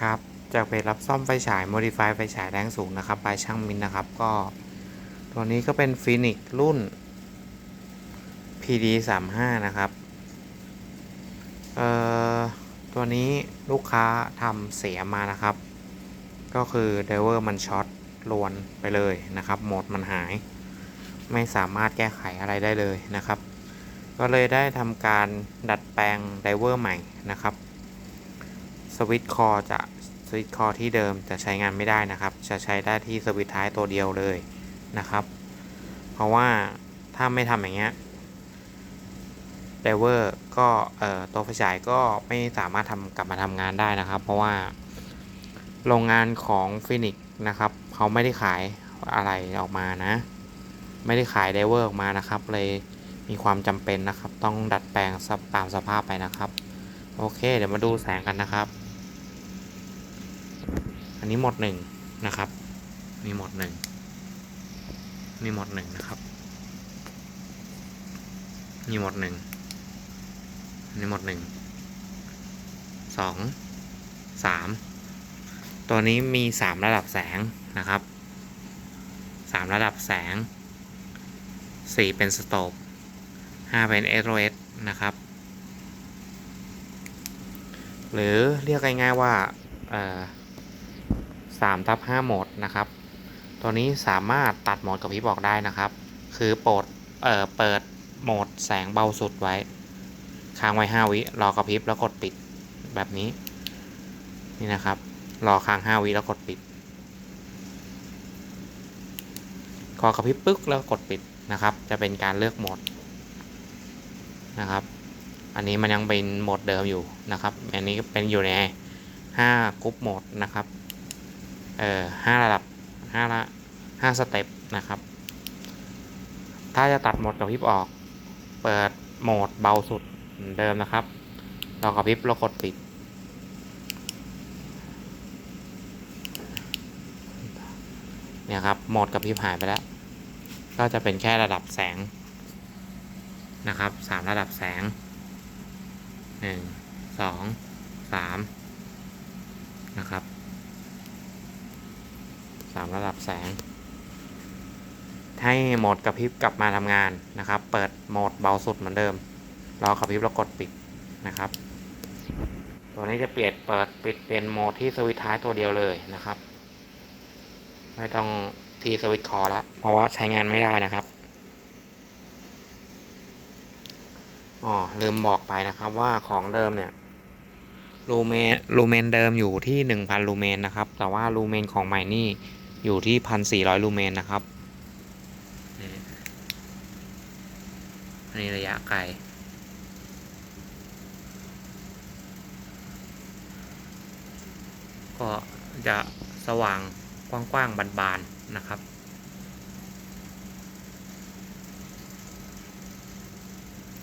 ครับจากเพจรับซ่อมไฟฉาย Modify ไฟฉายแรงสูงนะครับบายช่างมินนะครับ ก็ ตัวนี้ก็เป็นฟินิกรุ่น PD 3 5นะครับ เอ่อ ตัวนี้ลูกค้าทำเสียมานะครับ ก็คือไดเวอร์มันช็อตลวนไปเลยนะครับโหมดมันหาย ไม่สามารถแก้ไขอะไรได้เลยนะครับ ก็เลยได้ทำการดัดแปลงไดเวอร์ใหม่นะครับ สวิตช์คอจะสวิตช์คอที่เดิมจะใช้งานไม่ได้นะครับ จะใช้ได้ที่สวิตช์ท้ายตัวเดียวเลยนะครับ เพราะว่าถ้าไม่ทำอย่างเงี้ยไดเวอร์ก็เอ่อตัวไฟฉายก็ไม่สามารถทำกลับมาทำงานได้นะครับ เพราะว่าโรงงานของฟินิกนะครับเขาไม่ได้ขายอะไรออกมานะ ไม่ได้ขายไดเวอร์ออกมานะครับ เลยมีความจำเป็นนะครับ ต้องดัดแปลงตามสภาพไปนะครับ โอเค เดี๋ยวมาดูแสงกันนะครับ นนี้หมดหนึ่งนะครับนี่หมดหนึ่งนี่หมดหนึ่งนะครับนี่หมดหนึ่งนนี้หมดหนึ่งสองสามตัวนี้มีสามระดับแสงนะครับสามระดับแสงสี่เป็นสโตปห้าเป็น SOS นะครับ หรือเรียกง่ายๆว่า สามทับห้าโหมดนะครับ ตัวนี้สามารถตัดโหมดกับพริบออกได้นะครับ คือโปรดเอ่อเปิดโหมดแสงเบาสุดไว้ ค้างไว้ 5 วิรอกระพริบแล้วกดปิดแบบนี้ นี่นะครับ รอค้าง 5 วิแล้วกดปิดพอกระพริบปึ๊กแล้วกดปิดนะครับ จะเป็นการเลือกโหมดนะครับ อันนี้มันยังเป็นโหมดเดิมอยู่นะครับ อันนี้เป็นอยู่ใน5กรุ๊ปโหมดนะครับ เอ่อห้าระดับห้าละห้าสเต็ปนะครับ ถ้าจะตัดโหมดกับพริบออก เปิดโหมดเบาสุดเดิมนะครับเรากับพริบเรากดปิด เนี่ยครับโหมดกับพริบหายไปแล้ว ก็จะเป็นแค่ระดับแสงนะครับสามระดับแสงหนึ่งสองสามนะครับ สามระดับแสง ให้โหมดกระพริบกลับมาทำงานนะครับ เปิดโหมดเบาสุดเหมือนเดิม รอกระพริบแล้วกดปิดนะครับ ตัวนี้จะเปลี่ยนเปิดปิดเป็นโหมดที่สวิตช์ท้ายตัวเดียวเลยนะครับ ไม่ต้องทีสวิตช์คอแล้วเพราะว่าใช้งานไม่ได้นะครับอ๋อลืมบอกไปนะครับว่าของเดิมเนี่ยลูเมนลูเมนเดิมอยู่ที่ 1,000 ลูเมนนะครับ แต่ว่าลูเมนของใหม่นี่ อยู่ที่1,400ลูเมนนะครับนี่อันระยะไกลก็จะสว่างกว้างๆบานๆนะครับ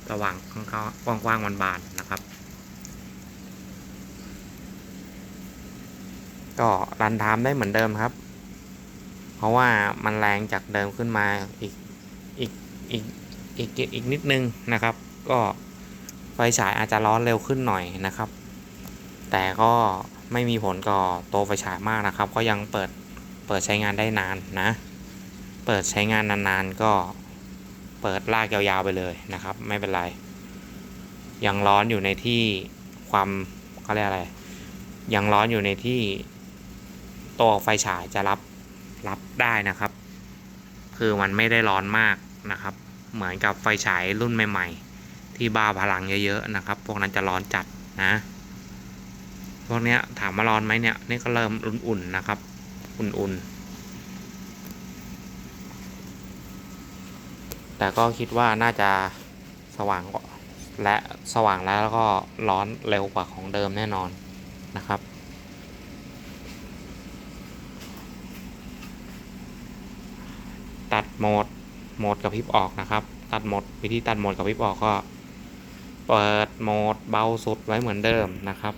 สว่างกว้างๆบานๆนะครับ ก็รันไทม์ได้เหมือนเดิมครับ ราะว่ามันแรงจากเดิมขึ้นมาอีกอีกอีกอีกอีกนิดนึงนะครับ ก็ไฟฉายอาจจะร้อนเร็วขึ้นหน่อยนะครับ แต่ก็ไม่มีผลต่อตัวไฟฉายมากนะครับ ก็ยังเปิดเปิดใช้งานได้นานนะ เปิดใช้งานนานๆก็เปิดลากยาวๆไปเลยนะครับ ไม่เป็นไร ยังร้อนอยู่ในที่ความเขาเรียกอะไร ยังร้อนอยู่ในที่ตัวไฟฉายจะรับ รับได้นะครับ คือมันไม่ได้ร้อนมากนะครับ เหมือนกับไฟฉายรุ่นใหม่ ๆ ที่บ้าพลังเยอะๆนะครับ พวกนั้นจะร้อนจัดนะพวกเนี้ยถามว่าร้อนไหมเนี่ยนี่ก็เริ่มอุ่นๆนะครับ อุ่นๆ แต่ก็คิดว่าน่าจะสว่างและสว่างแล้วแล้วก็ร้อนเร็วกว่าของเดิมแน่นอนนะครับ ตัดโหมดโหมดกับพริบออกนะครับ ตัดโหมดวิธีตัดโหมดกับพริบออกก็ เปิดโหมดเบาสุดไว้เหมือนเดิมนะครับ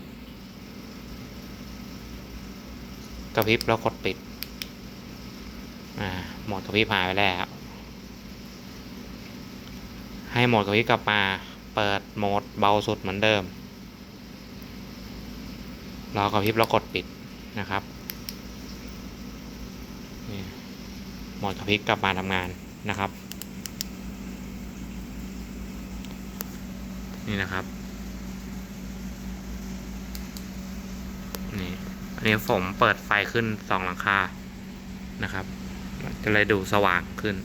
กระพริบแล้วกดปิดอ่าโหมดกระพริบหายไปแล้ว ให้โหมดกระพริบกลับมา เปิดโหมดเบาสุดเหมือนเดิมรอกระพริบแล้วกดปิดนะครับนี่ หมดกระพริบกลับมาทำงานนะครับ นี่นะครับนี่อันนี้ผมเปิดไฟขึ้นสองหลังคานะครับ จะเลยดูสว่างขึ้น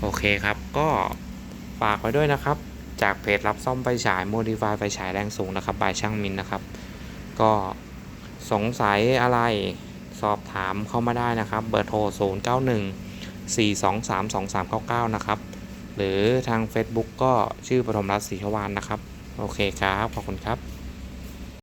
โอเคครับก็ฝากไว้ด้วยนะครับ จากเพจรับซ่อมไฟฉาย Modify ไฟฉายแรงสูงนะครับบายช่างมินนะครับ ก็สงสัยอะไร สอบถามเข้ามาได้นะครับ เบอร์โทร 0 9 1 4 2 3 2 3 9 9 นะครับ หรือทาง Facebook ก็ชื่อปฐมรัตน์ศรีชวานนะครับ โอเคครับ ขอบคุณครับ